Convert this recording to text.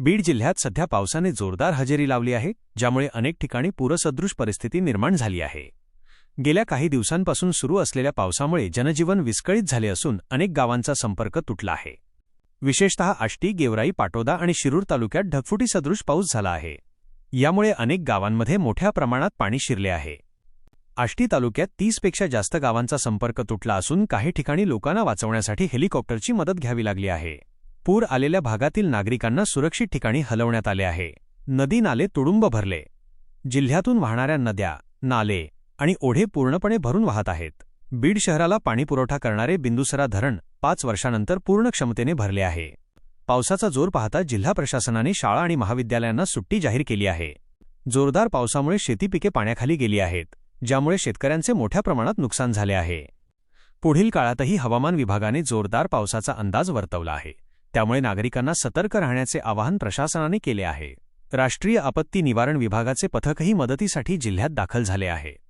बीड जिल्ह्यात सध्या पावसाने जोरदार हजेरी लावली आहे ज्यामुळे अनेक ठिकाणी पूरसदृश परिस्थिती निर्माण झाली आहे. गेल्या काही दिवसांपासून सुरू असलेल्या पावसामुळे जनजीवन विस्कळीत झाले असून अनेक गावांचा संपर्क तुटला आहे. विशेषतः आष्टी गेवराई पाटोदा आणि शिरूर तालुक्यात ढगफुटीसदृश पाऊस झाला आहे. यामुळे अनेक गावांमध्ये मोठ्या प्रमाणात पाणी शिरले आहे. आष्टी तालुक्यात तीसपेक्षा जास्त गावांचा संपर्क तुटला असून काही ठिकाणी लोकांना वाचवण्यासाठी हेलिकॉप्टरची मदत घ्यावी लागली आहे. पूर आलेल्या भागातील नागरिकांना सुरक्षित ठिकाणी हलवण्यात आले आहे. नदी नाले तुडुंब भरले. जिल्ह्यातून वाहणाऱ्या नद्या नाले आणि ओढे पूर्णपणे भरून वाहत आहेत. बीड शहराला पाणीपुरवठा करणारे बिंदुसरा धरण पाच वर्षानंतर पूर्ण क्षमतेने भरले आहे. पावसाचा जोर पाहता जिल्हा प्रशासनाने शाळा आणि महाविद्यालयांना सुट्टी जाहीर केली आहे. जोरदार पावसामुळे शेतीपिके पाण्याखाली गेली आहेत ज्यामुळे शेतकऱ्यांचे मोठ्या प्रमाणात नुकसान झाले आहे. पुढील काळातही हवामान विभागाने जोरदार पावसाचा अंदाज वर्तवला आहे. त्यामुळे नागरिकांना सतर्क राहण्याचे आवाहन प्रशासनाने केले आहे. राष्ट्रीय आपत्ती निवारण विभागाचे पथकही मदतीसाठी जिल्ह्यात दाखल झाले आहे.